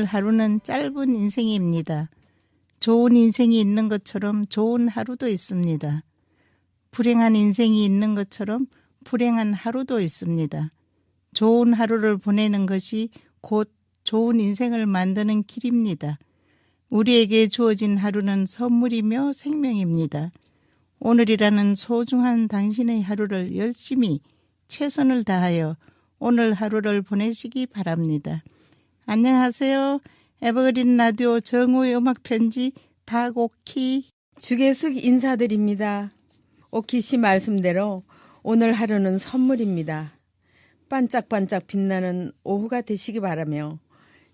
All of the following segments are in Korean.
오늘 하루는 짧은 인생입니다. 좋은 인생이 있는 것처럼 좋은 하루도 있습니다. 불행한 인생이 있는 것처럼 불행한 하루도 있습니다. 좋은 하루를 보내는 것이 곧 좋은 인생을 만드는 길입니다. 우리에게 주어진 하루는 선물이며 생명입니다. 오늘이라는 소중한 당신의 하루를 열심히 최선을 다하여 오늘 하루를 보내시기 바랍니다. 안녕하세요. 에버그린 라디오 정우의 음악 편지 박옥희 주계숙 인사드립니다. 오키 씨 말씀대로 오늘 하루는 선물입니다. 반짝반짝 빛나는 오후가 되시기 바라며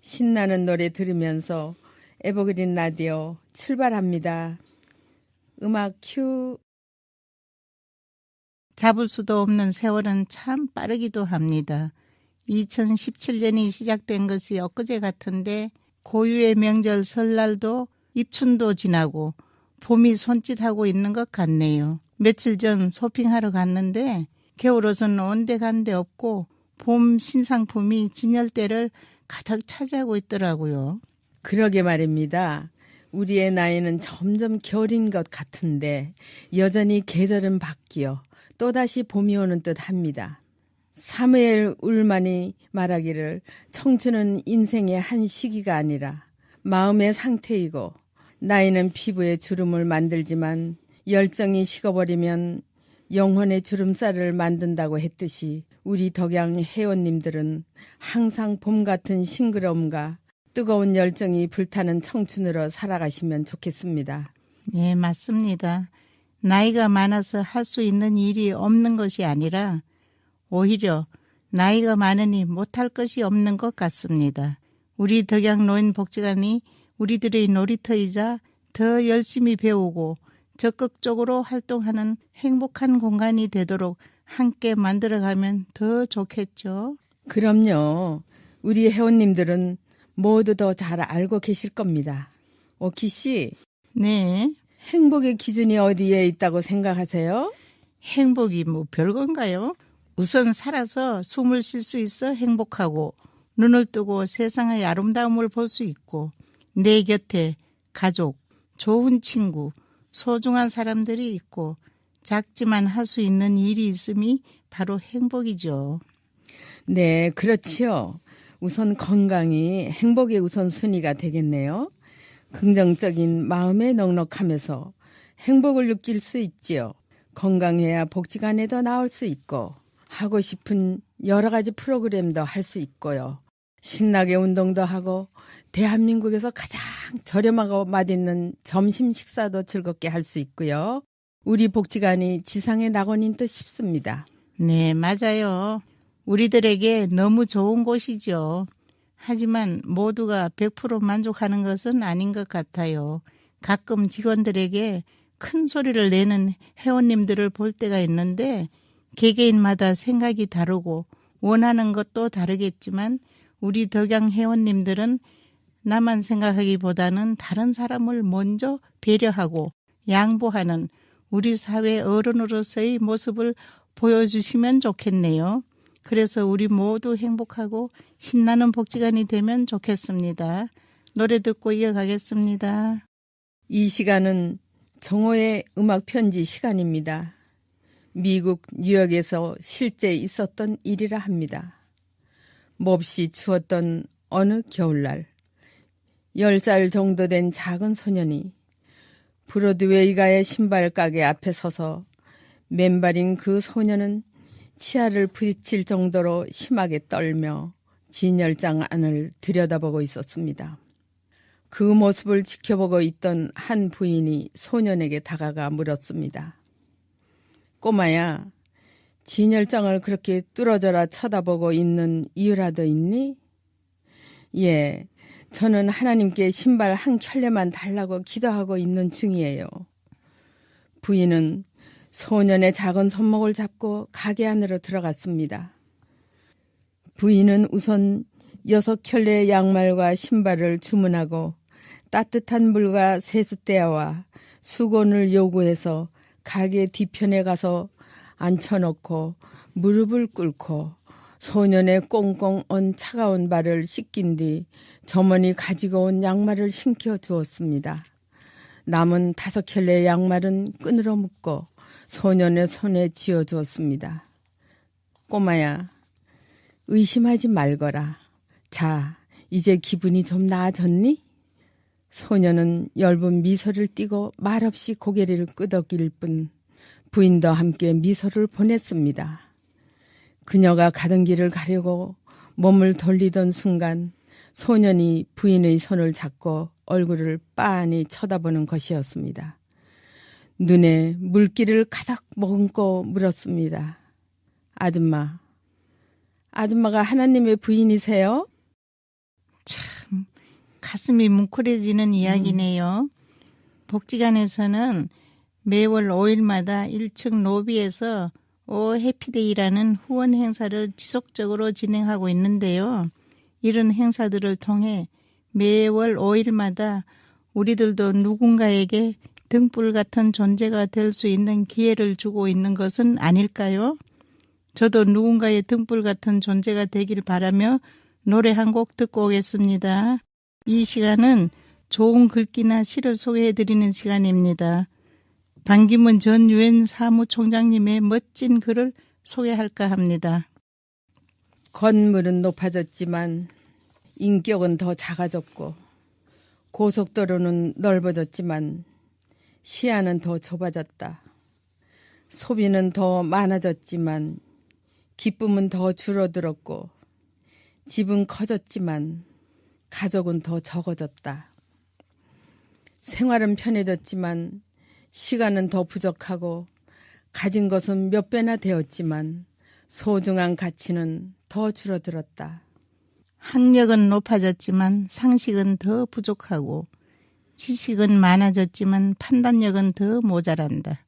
신나는 노래 들으면서 에버그린 라디오 출발합니다. 음악 큐. 잡을 수도 없는 세월은 참 빠르기도 합니다. 2017년이 시작된 것이 엊그제 같은데 고유의 명절 설날도 입춘도 지나고 봄이 손짓하고 있는 것 같네요. 며칠 전 쇼핑하러 갔는데 겨울 옷은 온데간데 없고 봄 신상품이 진열대를 가득 차지하고 있더라고요. 그러게 말입니다. 우리의 나이는 점점 겨울인 것 같은데 여전히 계절은 바뀌어 또다시 봄이 오는 듯 합니다. 사무엘 울만이 말하기를 청춘은 인생의 한 시기가 아니라 마음의 상태이고 나이는 피부에 주름을 만들지만 열정이 식어버리면 영혼의 주름살을 만든다고 했듯이 우리 덕양 회원님들은 항상 봄 같은 싱그러움과 뜨거운 열정이 불타는 청춘으로 살아가시면 좋겠습니다. 네, 맞습니다. 나이가 많아서 할 수 있는 일이 없는 것이 아니라 오히려 나이가 많으니 못할 것이 없는 것 같습니다. 우리 덕양 노인 복지관이 우리들의 놀이터이자 더 열심히 배우고 적극적으로 활동하는 행복한 공간이 되도록 함께 만들어가면 더 좋겠죠. 그럼요. 우리 회원님들은 모두 더 잘 알고 계실 겁니다. 오키 씨, 네. 행복의 기준이 어디에 있다고 생각하세요? 행복이 뭐 별건가요? 우선 살아서 숨을 쉴 수 있어 행복하고 눈을 뜨고 세상의 아름다움을 볼 수 있고 내 곁에 가족, 좋은 친구, 소중한 사람들이 있고 작지만 할 수 있는 일이 있음이 바로 행복이죠. 네, 그렇지요. 우선 건강이 행복의 우선순위가 되겠네요. 긍정적인 마음에 넉넉하면서 행복을 느낄 수 있지요. 건강해야 복지관에도 나올 수 있고 하고 싶은 여러 가지 프로그램도 할 수 있고요. 신나게 운동도 하고 대한민국에서 가장 저렴하고 맛있는 점심 식사도 즐겁게 할 수 있고요. 우리 복지관이 지상의 낙원인 듯 싶습니다. 네, 맞아요. 우리들에게 너무 좋은 곳이죠. 하지만 모두가 100% 만족하는 것은 아닌 것 같아요. 가끔 직원들에게 큰 소리를 내는 회원님들을 볼 때가 있는데 개개인마다 생각이 다르고 원하는 것도 다르겠지만 우리 덕양 회원님들은 나만 생각하기보다는 다른 사람을 먼저 배려하고 양보하는 우리 사회 어른으로서의 모습을 보여주시면 좋겠네요. 그래서 우리 모두 행복하고 신나는 복지관이 되면 좋겠습니다. 노래 듣고 이어가겠습니다. 이 시간은 정호의 음악 편지 시간입니다. 미국 뉴욕에서 실제 있었던 일이라 합니다. 몹시 추웠던 어느 겨울날, 열살 정도 된 작은 소년이 브로드웨이가의 신발 가게 앞에 서서 맨발인 그 소년은 치아를 부딪힐 정도로 심하게 떨며 진열장 안을 들여다보고 있었습니다. 그 모습을 지켜보고 있던 한 부인이 소년에게 다가가 물었습니다. 꼬마야, 진열장을 그렇게 뚫어져라 쳐다보고 있는 이유라도 있니? 예, 저는 하나님께 신발 한 켤레만 달라고 기도하고 있는 중이에요. 부인은 소년의 작은 손목을 잡고 가게 안으로 들어갔습니다. 부인은 우선 여섯 켤레의 양말과 신발을 주문하고 따뜻한 물과 세숫대야와 수건을 요구해서 가게 뒤편에 가서 앉혀놓고 무릎을 꿇고 소년의 꽁꽁 언 차가운 발을 씻긴 뒤 점원이 가지고 온 양말을 신겨 주었습니다. 남은 다섯 켤레 양말은 끈으로 묶어 소년의 손에 쥐어 주었습니다. 꼬마야, 의심하지 말거라. 자, 이제 기분이 좀 나아졌니? 소녀는 엷은 미소를 띠고 말없이 고개를 끄덕일 뿐 부인도 함께 미소를 보냈습니다. 그녀가 가던 길을 가려고 몸을 돌리던 순간 소년이 부인의 손을 잡고 얼굴을 빤히 쳐다보는 것이었습니다. 눈에 물기를 가득 머금고 물었습니다. 아줌마, 아줌마가 하나님의 부인이세요? 가슴이 뭉클해지는 이야기네요. 복지관에서는 매월 5일마다 1층 로비에서 오 해피데이라는 후원 행사를 지속적으로 진행하고 있는데요. 이런 행사들을 통해 매월 5일마다 우리들도 누군가에게 등불 같은 존재가 될 수 있는 기회를 주고 있는 것은 아닐까요? 저도 누군가의 등불 같은 존재가 되길 바라며 노래 한 곡 듣고 오겠습니다. 이 시간은 좋은 글귀나 시를 소개해드리는 시간입니다. 반기문 전 유엔 사무총장님의 멋진 글을 소개할까 합니다. 건물은 높아졌지만 인격은 더 작아졌고 고속도로는 넓어졌지만 시야는 더 좁아졌다. 소비는 더 많아졌지만 기쁨은 더 줄어들었고 집은 커졌지만 가족은 더 적어졌다. 생활은 편해졌지만 시간은 더 부족하고 가진 것은 몇 배나 되었지만 소중한 가치는 더 줄어들었다. 학력은 높아졌지만 상식은 더 부족하고 지식은 많아졌지만 판단력은 더 모자란다.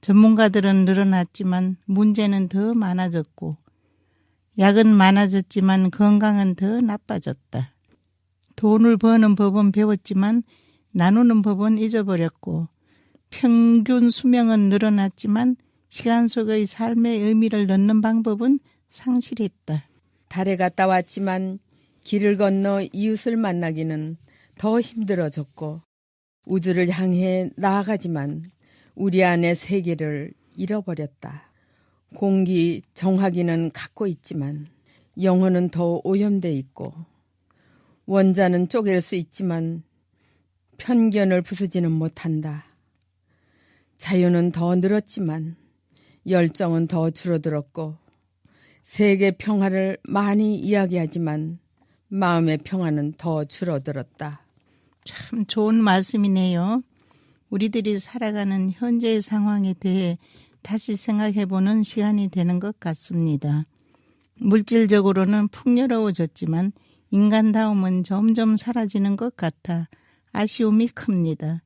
전문가들은 늘어났지만 문제는 더 많아졌고 약은 많아졌지만 건강은 더 나빠졌다. 돈을 버는 법은 배웠지만 나누는 법은 잊어버렸고 평균 수명은 늘어났지만 시간 속의 삶의 의미를 넣는 방법은 상실했다. 달에 갔다 왔지만 길을 건너 이웃을 만나기는 더 힘들어졌고 우주를 향해 나아가지만 우리 안의 세계를 잃어버렸다. 공기 정화기는 갖고 있지만 영혼은 더 오염돼 있고 원자는 쪼갤 수 있지만 편견을 부수지는 못한다. 자유는 더 늘었지만 열정은 더 줄어들었고 세계 평화를 많이 이야기하지만 마음의 평화는 더 줄어들었다. 참 좋은 말씀이네요. 우리들이 살아가는 현재의 상황에 대해 다시 생각해보는 시간이 되는 것 같습니다. 물질적으로는 풍요로워졌지만 인간다움은 점점 사라지는 것 같아 아쉬움이 큽니다.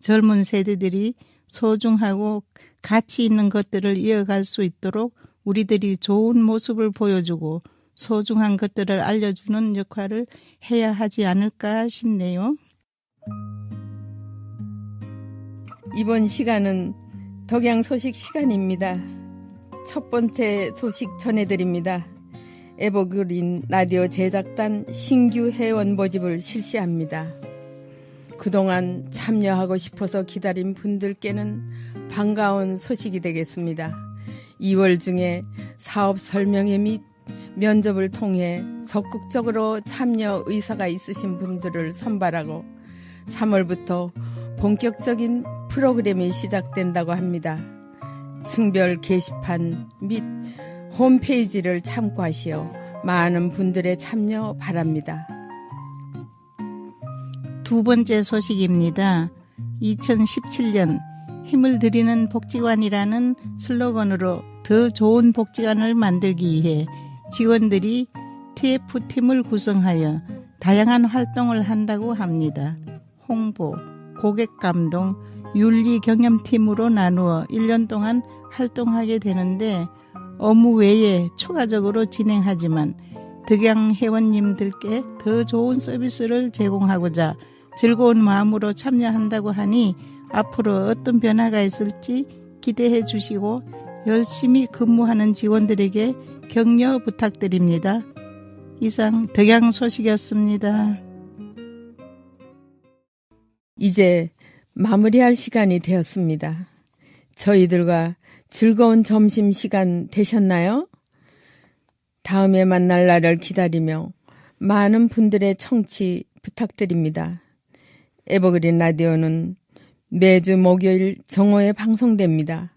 젊은 세대들이 소중하고 가치 있는 것들을 이어갈 수 있도록 우리들이 좋은 모습을 보여주고 소중한 것들을 알려주는 역할을 해야 하지 않을까 싶네요. 이번 시간은 덕양 소식 시간입니다. 첫 번째 소식 전해드립니다. 에버그린 라디오 제작단 신규 회원 모집을 실시합니다. 그동안 참여하고 싶어서 기다린 분들께는 반가운 소식이 되겠습니다. 2월 중에 사업 설명회 및 면접을 통해 적극적으로 참여 의사가 있으신 분들을 선발하고 3월부터 본격적인 프로그램이 시작된다고 합니다. 층별 게시판 및 홈페이지를 참고하시어 많은 분들의 참여 바랍니다. 두 번째 소식입니다. 2017년 힘을 드리는 복지관이라는 슬로건으로 더 좋은 복지관을 만들기 위해 직원들이 TF팀을 구성하여 다양한 활동을 한다고 합니다. 홍보, 고객 감동, 윤리 경험팀으로 나누어 1년 동안 활동하게 되는데 업무 외에 추가적으로 진행하지만 덕양 회원님들께 더 좋은 서비스를 제공하고자 즐거운 마음으로 참여한다고 하니 앞으로 어떤 변화가 있을지 기대해 주시고 열심히 근무하는 직원들에게 격려 부탁드립니다. 이상 덕양 소식이었습니다. 이제 마무리할 시간이 되었습니다. 저희들과 즐거운 점심 시간 되셨나요? 다음에 만날 날을 기다리며 많은 분들의 청취 부탁드립니다. 에버그린 라디오는 매주 목요일 정오에 방송됩니다.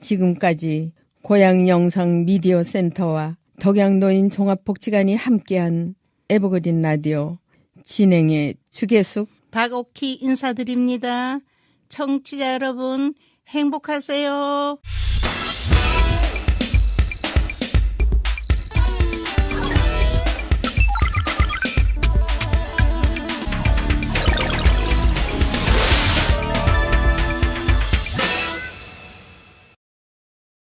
지금까지 고양 영상 미디어 센터와 덕양노인 종합복지관이 함께한 에버그린 라디오 진행의 주계숙 박옥희 인사드립니다. 청취자 여러분 행복하세요.